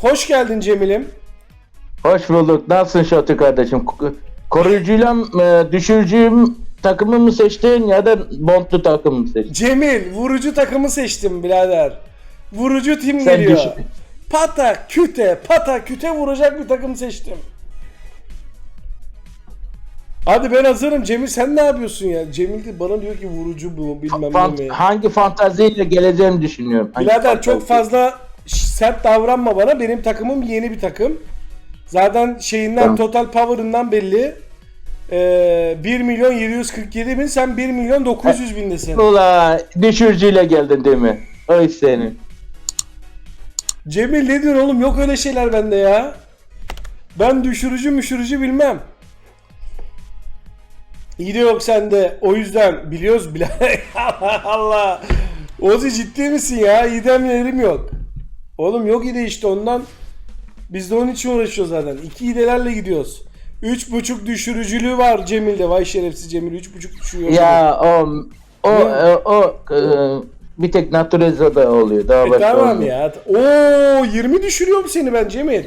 Hoş geldin Cemil'im. Hoş bulduk. Nasılsın Şoti kardeşim? Ko- Koruyucuyla e, düşürücü takımı mı seçtin ya da bondlu takımı mı seçtin? Cemil vurucu takımı seçtim birader. Vurucu tim Sen geliyor. düşün. Pata küte pata küte vuracak bir takım seçtim. Hadi ben hazırım. Cemil sen ne yapıyorsun ya? Cemil de bana diyor ki vurucu bu bilmem Fan- ne mi. hangi fantaziyle geleceğimi düşünüyorum. Hangi Birader çok fazla sert davranma bana. Benim takımım yeni bir takım. Zaten şeyinden Tamam. total power'ından belli. Ee, 1 milyon 747 bin sen 1 milyon 900 bindesin. Ula düşürücüyle geldin değil mi? Oy seni. Cemil ne diyorsun oğlum yok öyle şeyler bende ya. Ben düşürücü müşürücü bilmem. İyi de yok sende. O yüzden biliyoruz bile. Allah Allah. Ozi ciddi misin ya? İdem yerim yok. Oğlum yok ide işte ondan. Biz de onun için uğraşıyoruz zaten. İki idelerle gidiyoruz. Üç buçuk düşürücülüğü var Cemil'de. Vay şerefsiz Cemil. Üç buçuk düşürüyor. Ya o o e, o e, bir tek Natureza'da oluyor. Daha E, tamam olmuyor. ya. Oo 20 düşürüyorum seni ben Cemil.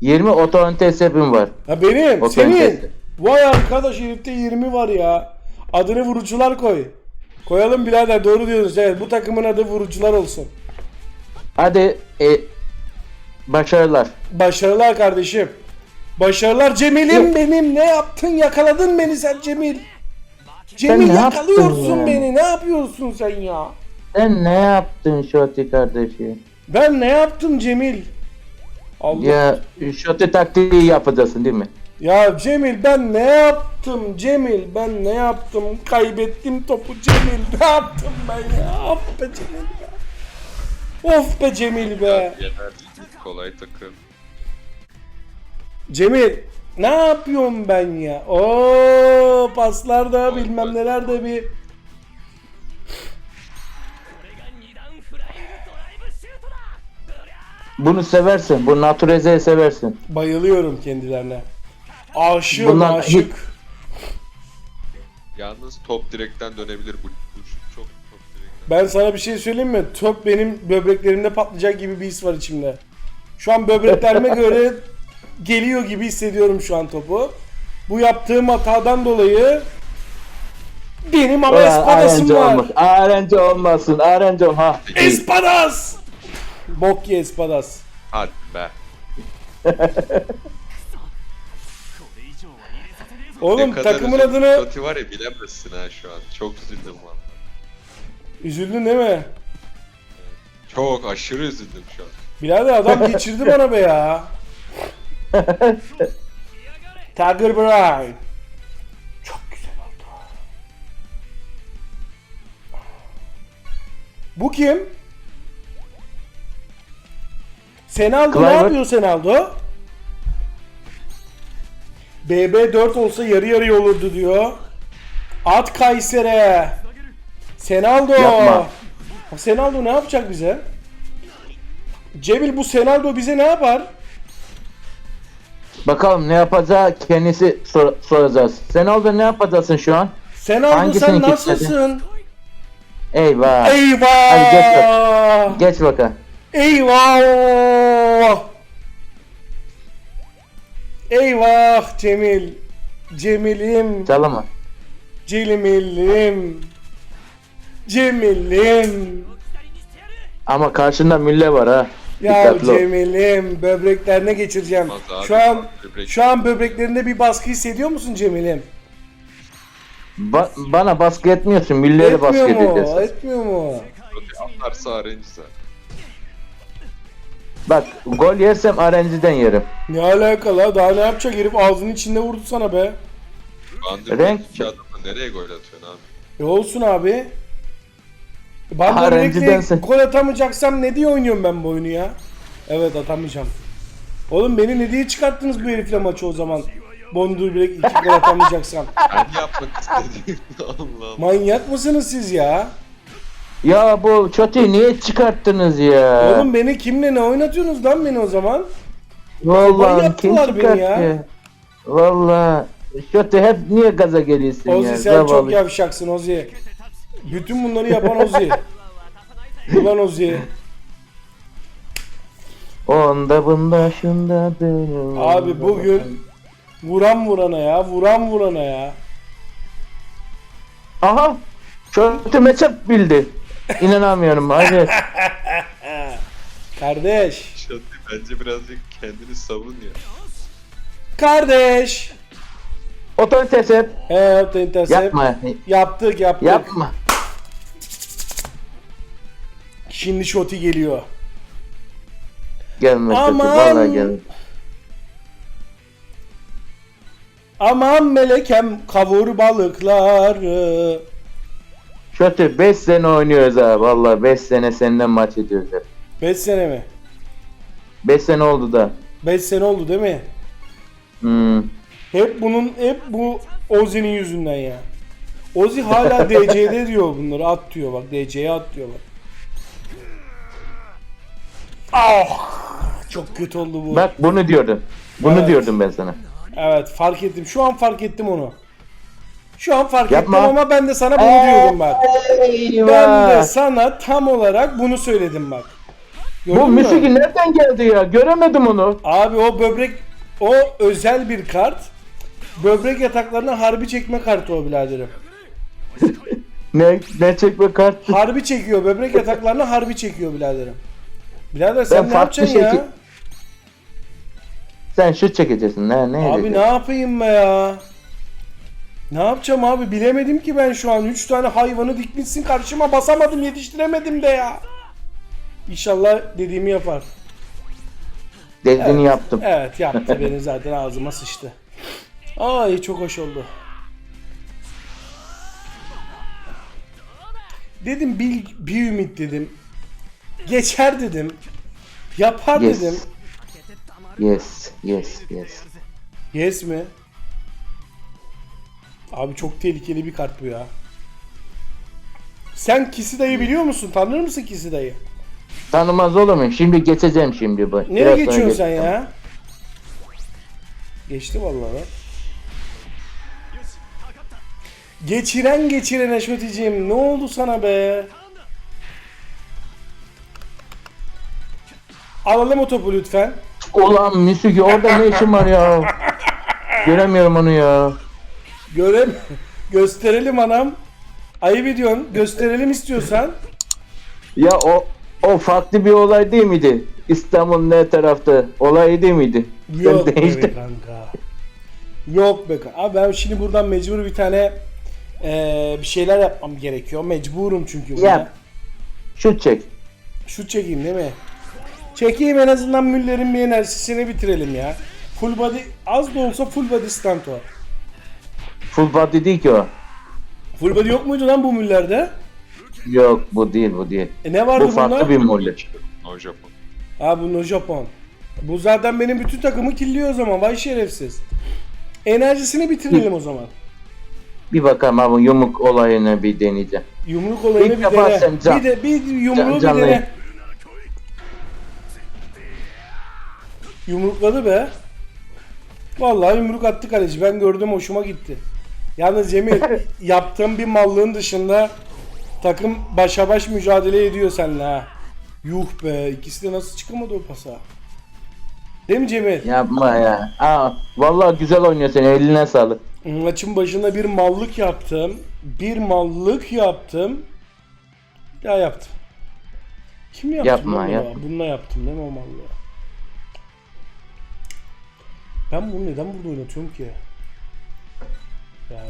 20 oto antesepim var. Ha benim, O senin. kalitesi. Vay arkadaş herifte 20 var ya. Adını vurucular koy. Koyalım birader doğru diyorsunuz. Evet bu takımın adı vurucular olsun. Hadi e, başarılar. Başarılar kardeşim. Başarılar Cemil'im Yok. benim. Ne yaptın? Yakaladın beni sen Cemil. Cemil ne yakalıyorsun ya? beni. Ne yapıyorsun sen ya? Sen ne yaptın Şoti kardeşim? Ben ne yaptım Cemil? Allah. Ya, Ya Şoti taktiği yapacaksın değil mi? Cemil ben ne yaptım Cemil? Ben ne yaptım? Kaybettim topu Cemil. Ne yaptım ben ya? Cemil be. Of be Cemil be. Yener. Kolay takım. Cemil ne yapıyorum ben ya? Oo paslar da bilmem neler de bir Bunu seversin. Bu Natureze'yi seversin. bayılıyorum kendilerine. Aşığım Bunlar- aşık. Yalnız top direkten dönebilir bu ben sana bir şey söyleyeyim mi? Töp benim böbreklerimde patlayacak gibi bir his var içimde. Şu an böbreklerime göre geliyor gibi hissediyorum şu an topu. Bu yaptığım hatadan dolayı benim ama espadasım var. Olmaz. Arenci olmasın. Arenci ha. Espadas! Bok ye espadas. Hadi be. Oğlum takımın adını Toti var ya bilemezsin ha şu an. Çok üzüldüm ha üzüldün değil mi? Çok aşırı üzüldüm şu an. Birader adam geçirdi bana be ya. Tiger Brian. Çok güzel oldu. Bu kim? Senaldo ne Clivert. yapıyor Senaldo? BB4 olsa yarı yarıya olurdu diyor. At Kayseri. Senaldo. Yapma. Senaldo ne yapacak bize? Cemil bu Senaldo bize ne yapar? Bakalım ne yapacağı kendisi sor- soracağız. Sen orada ne yapacaksın şu an? Senaldo Hangisini sen nasılsın? Eyvah. Eyvah! Hadi geç Geç bakalım. Eyvah! Eyvah Cemil. Cemil'im. Çalama. Cemil'im. Cemil'im. Ama karşında Mülle var ha. Ya Dikkatli ol. Cemil'im böbreklerine geçireceğim. Olmaz abi. Şu an Böbrek- şu an böbreklerinde bir baskı hissediyor musun Cemil'im? Ba- bana baskı etmiyorsun. Mülleri baskı Etmiyor mu? edeceğiz. Etmiyor mu? Totti atarsa RNG zaten. Bak gol yersem RNG'den yerim. Ne alakalı? Daha ne yapacak herif ağzının içinde vurdu sana be. Bandır Renk- iki adamla nereye gol atıyorsun abi? E olsun abi. Ben de rencidensin. gol atamayacaksam ne diye oynuyorum ben bu oyunu ya? Evet atamayacağım. Oğlum beni ne diye çıkarttınız bu herifle maçı o zaman? Bondur bilek iki gol atamayacaksam. Ben yapmak istedim. Allah Allah. Manyak mısınız siz ya? Ya bu çötüyü niye çıkarttınız ya? Oğlum beni kimle ne oynatıyorsunuz lan beni o zaman? Vallahi kim yaptılar beni ya. çıkarttı? Vallahi Şöte hep niye gaza geliyorsun Ozi ya? sen çok Zavallı. yavşaksın Ozi. Bütün bunları yapan Ozi. Ulan Ozi. Onda bunda şunda benim. Abi bugün vuran vurana ya, vuran vurana ya. Aha! Kötü matchup bildi. İnanamıyorum hadi. Kardeş, Şati bence birazcık kendini savun ya. kardeş. Otoritesi He, intercept. yapma. Yaptık, yaptık. Yapma. Şimdi Şoti geliyor. Gelme Aman! vallahi gelme. Aman melekem kavur balıkları. Kötü 5 sene oynuyoruz ha vallahi 5 sene senden maç ediyoruz hep. 5 sene mi? 5 sene oldu da. 5 sene oldu değil mi? Hmm. Hep bunun, hep bu Ozi'nin yüzünden ya. Ozi hala DC'de diyor bunları at diyor bak DC'ye at diyor bak. Ah! Çok kötü oldu bu. Bak bunu diyordum. Bunu Evet. diyordum ben sana. Evet fark ettim. Şu an fark ettim onu. Şu an fark Yapma. ettim ama ben de sana bunu diyordum bak. Ben de sana tam olarak bunu söyledim bak. Gördün Bu mü? Misiki nereden geldi ya? Göremedim onu. Abi o böbrek o özel bir kart. Böbrek yataklarına harbi çekme kartı o biraderim. Ne ne çekme kart? Harbi çekiyor böbrek yataklarına harbi çekiyor biraderim. Birader sen Ben ne farklı yapacaksın ya? şekil- Sen şut çekeceksin. Ne ne Abi ne yapayım be ya? Ne yapacağım abi bilemedim ki ben şu an 3 tane hayvanı dikmişsin karşıma basamadım yetiştiremedim de ya. İnşallah dediğimi yapar. Dediğini yaptım. Evet yaptı beni zaten ağzıma sıçtı. Ay çok hoş oldu. Dedim bir, bir ümit dedim. Geçer dedim. Yapar Yes. dedim. Yes, yes, yes. Yes mi? Abi çok tehlikeli bir kart bu ya. Sen Kisi dayı biliyor musun? Tanır mısın Kisi dayı? Tanımaz olur muyum? Şimdi geçeceğim şimdi bu. Nereye Biraz geçiyorsun sen ya? Geçti vallahi lan. Geçiren geçiren Eşmeticiğim ne oldu sana be? Alalım o topu lütfen. Ulan Misiki orada ne işin var ya? Göremiyorum onu ya. Görem gösterelim anam. Ayıp ediyorsun. Gösterelim istiyorsan. Ya o o farklı bir olay değil miydi? İstanbul ne tarafta? Olay değil miydi? Yok Sen be değiştin. kanka. Yok be kanka. Abi ben şimdi buradan mecbur bir tane eee, bir şeyler yapmam gerekiyor. Mecburum çünkü buna. Yap. Şut çek. Şut çekeyim değil mi? Çekeyim en azından Müller'in bir enerjisini bitirelim ya. Full body az da olsa full body stunt o. Full body değil ki o. Full body yok muydu lan bu Müller'de? Yok bu değil bu değil. E ne vardı Bu farklı bunda? bir molle. O Japon. Ha bu no Japon. Bu zaten benim bütün takımı killiyor o zaman. Vay şerefsiz. Enerjisini bitirelim o zaman. Bir bakalım abi yumruk olayını bir deneyeceğim. Yumruk olayını İlk bir defa dene. sen can- bir de bir yumruğu can- bir canlı- dene. Yumrukladı be. Vallahi yumruk attı kaleci. Ben gördüm hoşuma gitti. Yalnız Cemil yaptığım bir mallığın dışında takım başa baş mücadele ediyor seninle ha. Yuh be ikisi de nasıl çıkamadı o pasa. Değil mi Cemil? Yapma ya. Aa, vallahi güzel oynuyorsun eline sağlık. Maçın başında bir mallık yaptım. Bir mallık yaptım. Ya yaptım. Kim yaptı Yapma, bunu? yapma. Bununla yaptım değil mi o mallığı? Ben bunu neden burada oynatıyorum ki? Yani.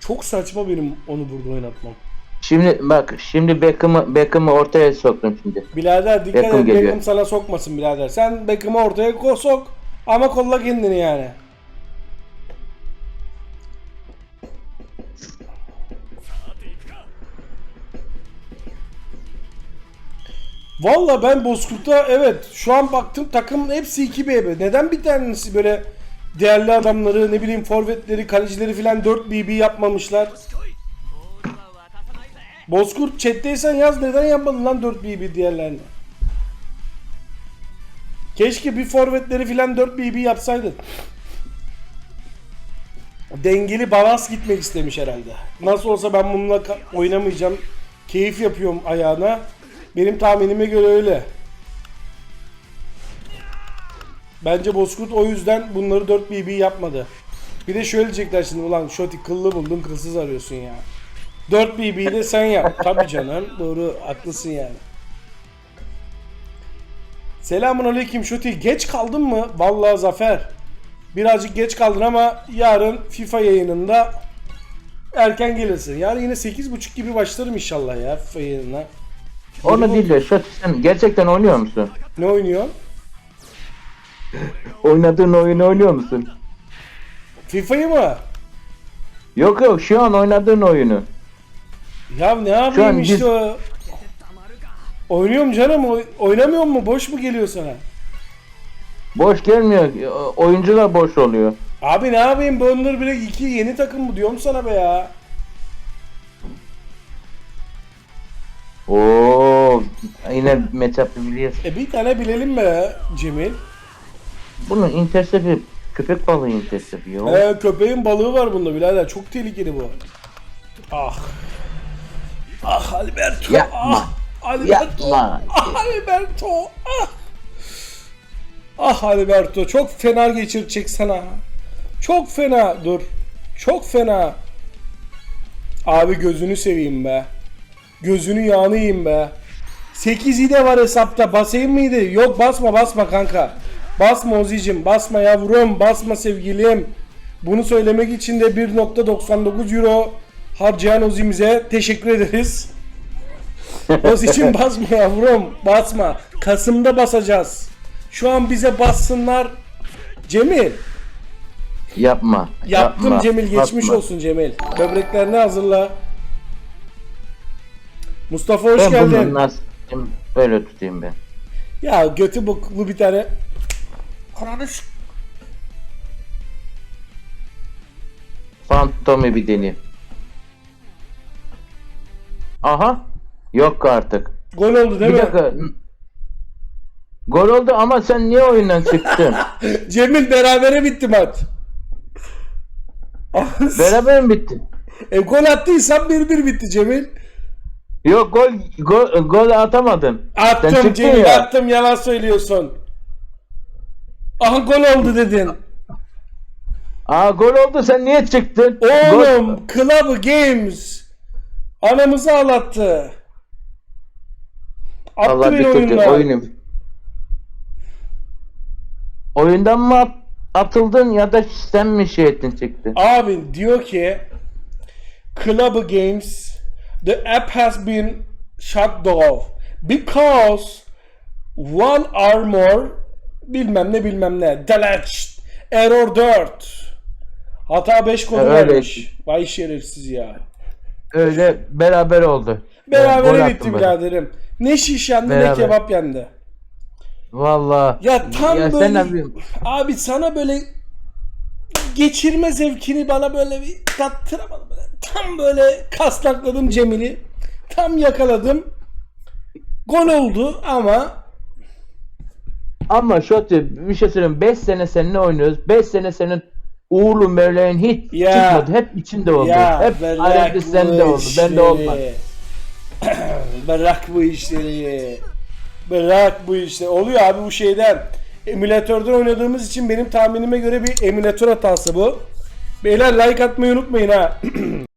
Çok saçma benim onu burada oynatmam. Şimdi bak şimdi Beckham'ı Beckham'ı ortaya soktum şimdi. Birader dikkat Beckham et geliyor. Beckham sana sokmasın birader. Sen Beckham'ı ortaya ko- sok ama kolla kendini yani. Valla ben Bozkurt'ta evet şu an baktım takımın hepsi 2BB. Neden bir tanesi böyle değerli adamları ne bileyim forvetleri kalecileri filan 4 BB yapmamışlar? Bozkurt chatteysen yaz neden yapmadın lan 4 BB diğerlerini? Keşke bir forvetleri filan 4 BB yapsaydın. Dengeli balans gitmek istemiş herhalde. Nasıl olsa ben bununla oynamayacağım. Keyif yapıyorum ayağına. Benim tahminime göre öyle. Bence Bozkurt o yüzden bunları 4 BB yapmadı. Bir de şöyle diyecekler şimdi ulan Şoti kıllı buldun kılsız arıyorsun ya. 4 BB'yi de sen yap. Tabii canım doğru haklısın yani. Selamun aleyküm Şoti. Geç kaldın mı? Vallahi Zafer. Birazcık geç kaldın ama yarın FIFA yayınında erken gelirsin. Yarın yine 8.30 gibi başlarım inşallah ya FIFA yayınına. Onu değil de Şoti sen gerçekten oynuyor musun? Ne oynuyor? Oynadığın oyunu oynuyor musun? FIFA'yı mı? Yok yok şu an oynadığın oyunu. Ya ne Şu yapayım an işte biz- o. Oynuyorum canım. oy- Oynamıyor mu? Boş mu geliyor sana? Boş gelmiyor. Oyuncu da boş oluyor. Abi ne yapayım? Bundle Break 2 yeni takım mı diyorum sana be ya. Oo, yine matchup biliyorsun. E bir tane bilelim be Cemil. Bunun intercepi köpek balığı intercepi yok. Ee, köpeğin balığı var bunda birader. Çok tehlikeli bu. Ah. Ah Alberto. Yapma. Ah. Alberto. Yapma. Ah Alberto. Ah. Ah Alberto. Çok fena geçirecek sana. Çok fena. Dur. Çok fena. Abi gözünü seveyim be. Gözünü yağını yiyeyim be. 8 de var hesapta. Basayım mıydı? Yok basma basma kanka. Basma Ozi'cim. Basma yavrum. Basma sevgilim. Bunu söylemek için de 1.99 euro harcayan Ozi'mize teşekkür ederiz. Ozi'cim basma yavrum. Basma. Kasım'da basacağız. Şu an bize bassınlar. Cemil. Yapma. Yaptım yapma, Cemil. Geçmiş yapma. olsun Cemil. Böbreklerini hazırla. Mustafa hoş Ben geldin. bunu nasıl böyle tutayım ben. Ya götü boklu bir tane. Ananı Phantom'u bir deneyim. Aha. Yok artık. Gol oldu değil bir mi? dakika. Gol oldu ama sen niye oyundan çıktın? Cemil berabere bitti maç. Beraber mi bitti? e, gol attıysan 1-1 bitti Cemil. Yok gol gol, gol atamadın. Sen Attım çıktın Cemil ya. attım yalan söylüyorsun. Aha gol oldu dedin. Aa gol oldu sen niye çıktın? Gol- Oğlum Club Games anamızı ağlattı. Attı Allah beni bir kötü oyundan. oyunu. Oyundan mı at- atıldın ya da sen mi şey ettin çıktın? Abi diyor ki Club Games the app has been shut down because one armor bilmem ne bilmem ne delete error 4 hata 5 konu Öyle. vermiş. Vay şerefsiz ya. Öyle beraber oldu. Berabere attım bitti biraderim. Ne şiş yendi ne Beraber. kebap yendi. Vallahi. Ya tam Ya böyle ne yapıyorsun? abi sana böyle geçirme zevkini bana böyle bir tattıramadım. Tam böyle kasnakladım Cemil'i. Tam yakaladım. Gol oldu ama Ama Şoti bir şey söyleyeyim. 5 sene seninle oynuyoruz. 5 sene senin uğurlu mevleğin hiç Ya. çıkmadı. Hep içinde oldu. ya Hep ayrıca sende oldu. Bende olmadı. bırak bu işleri. Bırak bu işleri. Oluyor abi bu şeyden. Emülatörden oynadığımız için benim tahminime göre bir emülatör hatası bu. Beyler like atmayı unutmayın ha.